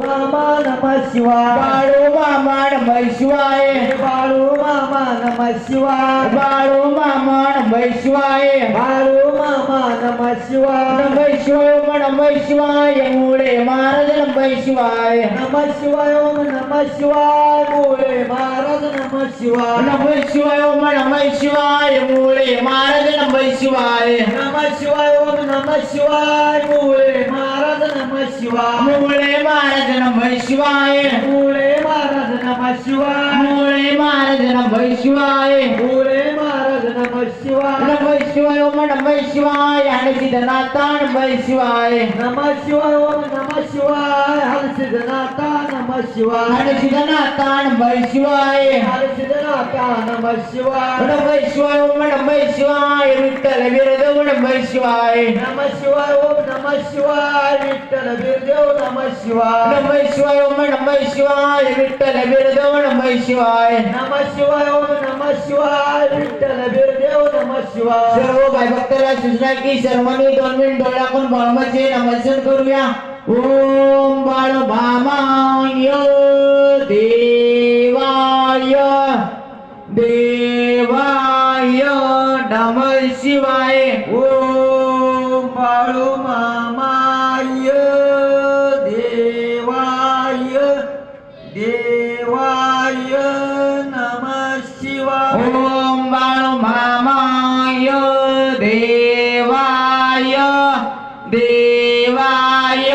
मामा नम शिवाय बाळू मामा नमः शिवाय बाळू मामा नम शिवाय बाळू मामा नमः शिवाय बाळू मामा नम शिवाय नमः शिवाय ओम नमः शिवाय मुळे महाराज नमः शिवाय नम शिवाय ओम नम शिवाय मुळे महाराज नम शिवाय नमः शिवाय ओम नमः शिवाय मुळे महाराज शिवाय नम शिवाय ओम नम शिवाय. शिवाय मुळे महाराज नमः शिवाय. मुळे महाराज नम शिवाय. मुळे महाराज नमः शिवाय. मुळे महाराज नम शिवाय. नमः शिवाय ओम नमः शिवाय. आणि सिद्धनाथा नमः शिवाय. नम शिवाय ओम नम शिवाय. हरसिद्धनाथा नम शिवाय। आणि सिद्धनाथा नमः शिवाय। नम शिवाय। नमः शिवाय ओम नमः शिवाय विठ्ठल बिरदेव नमः शिवाय। नम शिवाय ओम नम शिवाय विठ्ठल बिरदेव नम शिवाय। नमः शिवाय ओम नमः शिवाय विठ्ठल बिरदेव नमः शिवाय। नम शिवाय ओम नम शिवाय विठ्ठल नम शिवाय। सर्व भाई भक्ताला सूचना की सर्वांनी दोन मिनिट डोळ्याकून बाळमाचे नमस्कार करूया. ओम बाळ भामाय शिवाय ओम बाळू मामाय देवाय देवाय नम शिवाय. ओम बाळ मामाय देवाय देवाय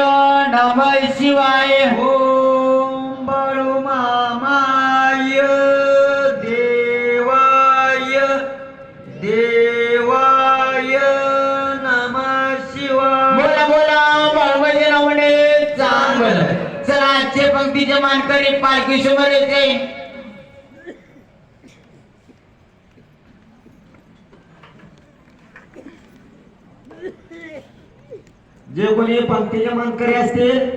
नमः शिवाय. ओम बाळू मामाय देवाय देवाय आजचे पंक्तीचे मानकरी पालखी समोर येते. जे कोणी पंक्तीचे मानकरी असतील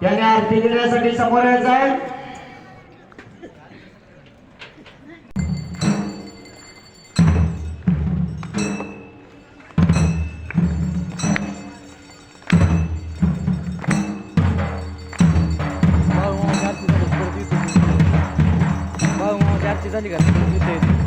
त्याने आरती घेण्यासाठी समोर यायचं आहे. 자这个들 어,